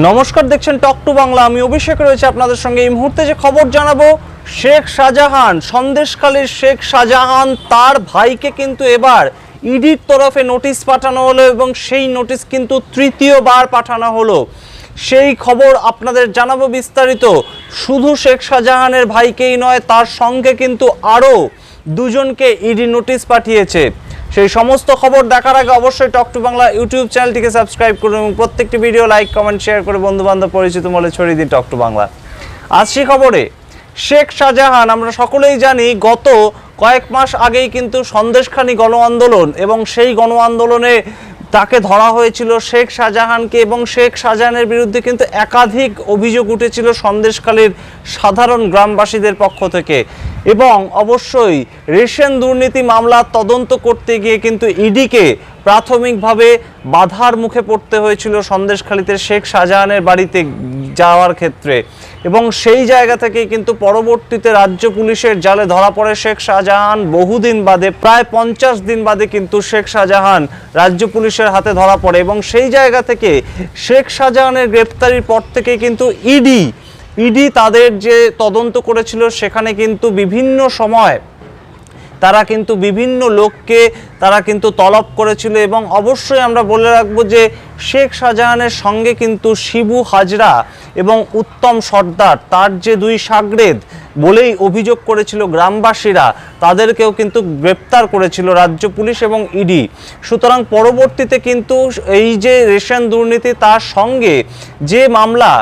নমস্কার, দেখছেন টক টু বাংলা। আমি অভিষেক রয়েছে আপনাদের সঙ্গে। এই মুহূর্তে যে খবর জানাব, শেখ শাহজাহান, সন্দেশখালীর শেখ শাহজাহান তার ভাইকে কিন্তু এবার ইডির তরফে নোটিশ পাঠানো হলো এবং সেই নোটিশ কিন্তু তৃতীয়বার পাঠানো হলো। সেই খবর আপনাদের জানাব বিস্তারিত। শুধু শেখ শাহজাহানের ভাইকেই নয়, তার সঙ্গে কিন্তু আরও দুজনকে ইডি নোটিশ পাঠিয়েছে। সেই সমস্ত খবর দেখার আগে অবশ্যই টক টু বাংলা ইউটিউব চ্যানেলটিকে সাবস্ক্রাইব করুন এবং প্রত্যেকটি ভিডিও লাইক কমেন্ট শেয়ার করে বন্ধু বান্ধব পরিচিত মলে ছড়িয়ে দিন টক টু বাংলা আসছি খবরে শেখ শাহজাহান আমরা সকলেই জানি, গত কয়েক মাস আগেই কিন্তু সন্দেশখানী গণ আন্দোলন এবং সেই গণ আন্দোলনে তাকে ধরা হয়েছিল শেখ শাহজাহানকে এবং শেখ শাহজাহানের বিরুদ্ধে কিন্তু একাধিক অভিযোগ উঠেছিল সন্দেশখালীর সাধারণ গ্রামবাসীদের পক্ষ থেকে। এবং অবশ্যই রেশন দুর্নীতি মামলা তদন্ত করতে গিয়ে কিন্তু ইডিকে প্রাথমিকভাবে বাধার মুখে পড়তে হয়েছিল সন্দেশখালীতে শেখ শাহজাহানের বাড়িতে যাওয়ার ক্ষেত্রে। এবং সেই জায়গা থেকেই কিন্তু পরবর্তীতে রাজ্য পুলিশের জালে ধরা পড়ে শেখ শাহজাহান। বহুদিন বাদে, প্রায় পঞ্চাশ দিন বাদে কিন্তু শেখ শাহজাহান রাজ্য পুলিশের হাতে ধরা পড়ে। এবং সেই জায়গা থেকে শেখ শাহজাহানের গ্রেপ্তারির পর থেকে কিন্তু ইডি ইডি তাদের যে তদন্ত করেছিল, সেখানে কিন্তু বিভিন্ন সময় তারা কিন্তু বিভিন্ন লোককে তারা কিন্তু তলব করেছিল এবং অবশ্যই আমরা বলে রাখব যে শেখ শাহজাহানের সঙ্গে কিন্তু শিবু হাজরা এবং উত্তম সর্দার, তার যে দুই সাগরেদ বলেই অভিযোগ করেছিল গ্রামবাসীরা। তাদেরকেও কিন্তু গ্রেপ্তার করেছিল রাজ্য পুলিশ এবং ইডি। সুতরাং পরবর্তীতে কিন্তু এই যে রেশন দুর্নীতি, তার সঙ্গে যে মামলা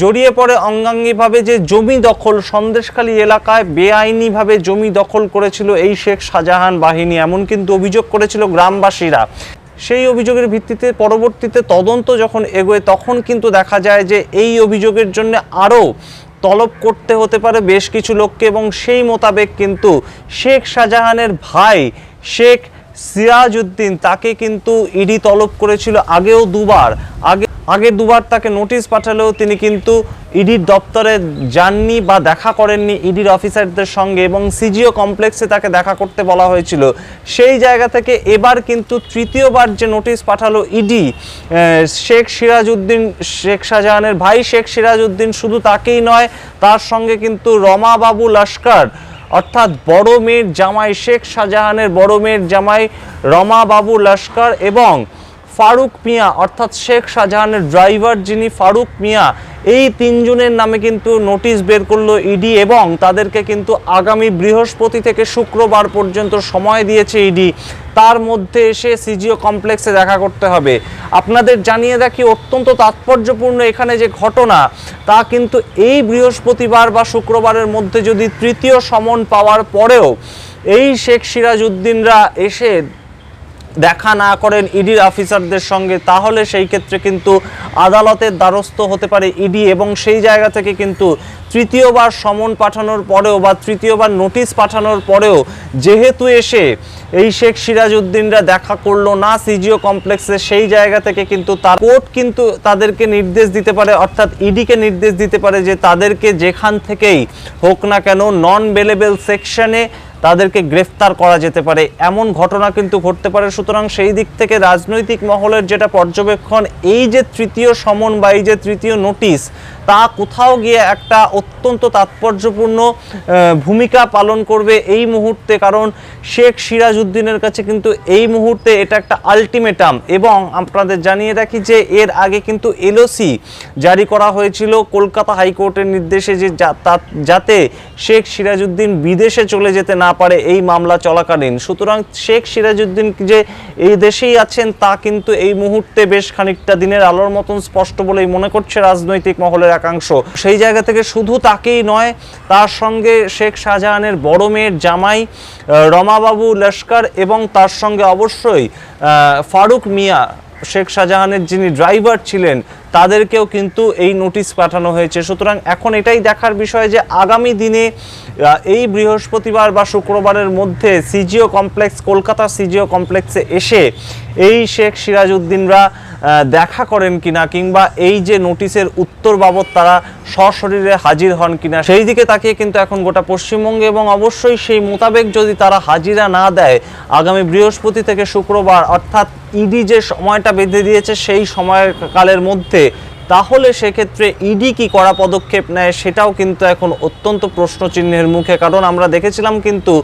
জড়িয়ে পড়ে অঙ্গাঙ্গিভাবে যে জমি দখল, সন্দেশখালী এলাকায় বেআইনিভাবে জমি দখল করেছিল এই শেখ শাহজাহান বাহিনী, এমন কিন্তু অভিযোগ করেছিল গ্রামবাসীরা। সেই অভিযোগের ভিত্তিতে পরবর্তীতে তদন্ত যখন এগোয়, তখন কিন্তু দেখা যায় যে এই অভিযোগের জন্য আরও তলব করতে হতে পারে বেশ কিছু লোককে এবং সেই মোতাবেক কিন্তু শেখ শাহজাহানের ভাই শেখ সিরাজউদ্দিন তাকে কিন্তু ইডি তলব করেছিল আগেও দুবার। আগে আগে দুবার তাকে নোটিশ পাঠালেও তিনি কিন্তু ইডির দপ্তরে যাননি বা দেখা করেননি ইডির অফিসারদের সঙ্গে এবং সিজিও কমপ্লেক্সে তাকে দেখা করতে বলা হয়েছিল। সেই জায়গা থেকে এবার কিন্তু তৃতীয়বার যে নোটিশ পাঠালো ইডি শেখ সিরাজউদ্দিন, শেখ শাহজাহানের ভাই শেখ সিরাজউদ্দিন শুধু তাকেই নয়, তার সঙ্গে কিন্তু রমা বাবু লস্কর অর্থাৎ বড় মেয়ের জামাই শেখ শাহজাহানের বড় মেয়ের জামাই রমাবাবু লস্কর এবং ফারুক মিয়া, অর্থাৎ শেখ শাহজাহানের ড্রাইভার যিনি ফারুক মিয়া, এই তিনজনের নামে কিন্তু নোটিশ বের করল ইডি এবং তাদেরকে কিন্তু আগামী বৃহস্পতি থেকে শুক্রবার পর্যন্ত সময় দিয়েছে ইডি তার মধ্যে এসে সিজিও কমপ্লেক্সে দেখা করতে হবে। আপনাদের জানিয়ে রাখি, অত্যন্ত তাৎপর্যপূর্ণ এখানে যে ঘটনা, তা কিন্তু এই বৃহস্পতিবার বা শুক্রবারের মধ্যে যদি তৃতীয় সমন পাওয়ার পরেও এই শেখ সিরাজউদ্দিনরা এসে দেখা না করেন ইডির অফিসারদের সঙ্গে, তাহলে সেই ক্ষেত্রে কিন্তু আদালতের দ্বারস্থ হতে পারে ইডি এবং সেই জায়গা থেকে কিন্তু তৃতীয়বার সমন পাঠানোর পরেও বা তৃতীয়বার নোটিশ পাঠানোর পরেও যেহেতু এসে এই শেখ সিরাজউদ্দিনরা দেখা করল না, সিজিও কমপ্লেক্সে সেই জায়গা থেকে কিন্তু তার কোর্ট কিন্তু তাদেরকে নির্দেশ দিতে পারে, অর্থাৎ ইডিকে নির্দেশ দিতে পারে যে তাদেরকে যেখান থেকেই হোক না কেন নন বেলেবেল সেকশনে তাদেরকে গ্রেফতার করা যেতে পারে। এমন ঘটনা কিন্তু ঘটতে পারে। সুতরাং সেই দিক থেকে রাজনৈতিক মহলের যেটা পর্যবেক্ষণ, এই যে তৃতীয় সমন বা এই যে তৃতীয় নোটিশ, তা কোথাও গিয়ে একটা অত্যন্ত তাৎপর্যপূর্ণ ভূমিকা পালন করবে এই মুহূর্তে। কারণ শেখ সিরাজউদ্দিনের কাছে কিন্তু এই মুহূর্তে এটা একটা আলটিমেটাম এবং আপনাদের জানিয়ে রাখি যে এর আগে কিন্তু এলওসি জারি করা হয়েছিল কলকাতা হাইকোর্টের নির্দেশে যে যাতে শেখ সিরাজউদ্দিন বিদেশে চলে যেতে না পারে এই মামলা চলাকালীন। সুতরাং শেখ সিরাজউদ্দিন যে এই দেশেই আছেন, তা কিন্তু এই মুহূর্তে বেশ খানিকটা দিনের আলোর মতন স্পষ্ট বলেই মনে করছে রাজনৈতিক মহলের একাংশ। সেই জায়গা থেকে শুধু তাকেই নয়, তার সঙ্গে শেখ শাহজাহানের বড় মেয়ের জামাই রমাবাবু লস্কর এবং তার সঙ্গে অবশ্যই ফারুক মিয়া শেখ শাহজাহানের যিনি ড্রাইভার ছিলেন, তাদেরকেও কিন্তু এই নোটিশ পাঠানো হয়েছে। সুতরাং এখন এটাই দেখার বিষয় যে আগামী দিনে এই বৃহস্পতিবার বা শুক্রবারের মধ্যে সিজিও কমপ্লেক্স কলকাতা সিজিও কমপ্লেক্সে এসে এই শেখ সিরাজউদ্দিনরা দেখা করেন কিনা কিংবা এই যে নোটিশের উত্তর বাবদ তারা সশরীরে হাজির হন কিনা, সেই দিকে তাকিয়ে কিন্তু এখন গোটা পশ্চিমবঙ্গে এবং অবশ্যই সেই মোতাবেক যদি তারা হাজিরা না দেয়, আগামী বৃহস্পতি থেকে শুক্রবার, অর্থাৎ ইডি যে সময়টা বেঁধে দিয়েছে সেই সময়কালের মধ্যে তাহলে সেক্ষেত্রে ইডি কি করা পদক্ষেপ নেয় সেটাও কিন্তু এখন অত্যন্ত প্রশ্নচিহ্নের মুখে। কারণ আমরা দেখেছিলাম কিন্তু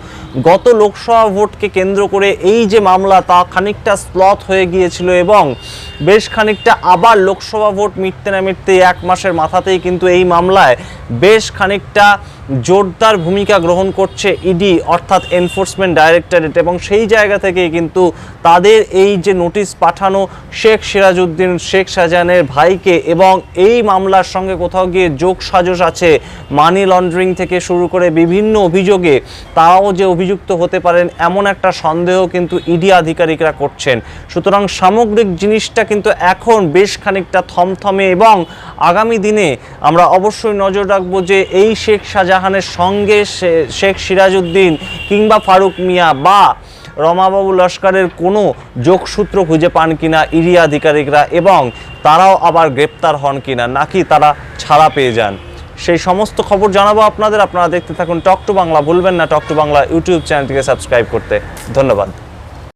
গত লোকসভা ভোটকে কেন্দ্র করে এই যে মামলা, তা খানিকটা স্লথ হয়ে গিয়েছিল এবং বেশ খানিকটা আবার লোকসভা ভোট মিটতে না মিটতে এক মাসের মাথাতেই কিন্তু এই মামলায় বেশ খানিকটা জোরদার ভূমিকা গ্রহণ করছে ইডি, অর্থাৎ এনফোর্সমেন্ট ডাইরেক্টরেট, এবং সেই জায়গা থেকেই কিন্তু তাদের এই যে নোটিশ পাঠানো শেখ সিরাজউদ্দিন, শেখ শাহজাহানের ভাইকে এবং এই মামলার সঙ্গে কোথাও গিয়ে যোগ সাজস আছে মানি লন্ডারিং থেকে শুরু করে বিভিন্ন অভিযোগে তারাও যে অভিযুক্ত হতে পারেন এমন একটা সন্দেহ কিন্তু ইডি আধিকারিকরা করছেন। সুতরাং সামগ্রিক জিনিসটা কিন্তু এখন বেশ খানিকটা থমথমে এবং আগামী দিনে আমরা অবশ্যই নজর রাখব যে এই শেখ শাহজাহানের সঙ্গে শেখ সিরাজউদ্দিন কিংবা ফারুক মিয়া বা রমাবাবু লস্করের কোনো যোগসূত্র খুঁজে পান কিনা ইডি আধিকারিকরা এবং তারাও আবার গ্রেপ্তার হন কিনা নাকি তারা ছাড়া পেয়ে যান। সেই সমস্ত খবর জানাব আপনাদের। আপনারা দেখতে থাকুন টক টু বাংলা। ভুলবেন না টক টু বাংলা ইউটিউব চ্যানেলটিকে সাবস্ক্রাইব করতে। ধন্যবাদ।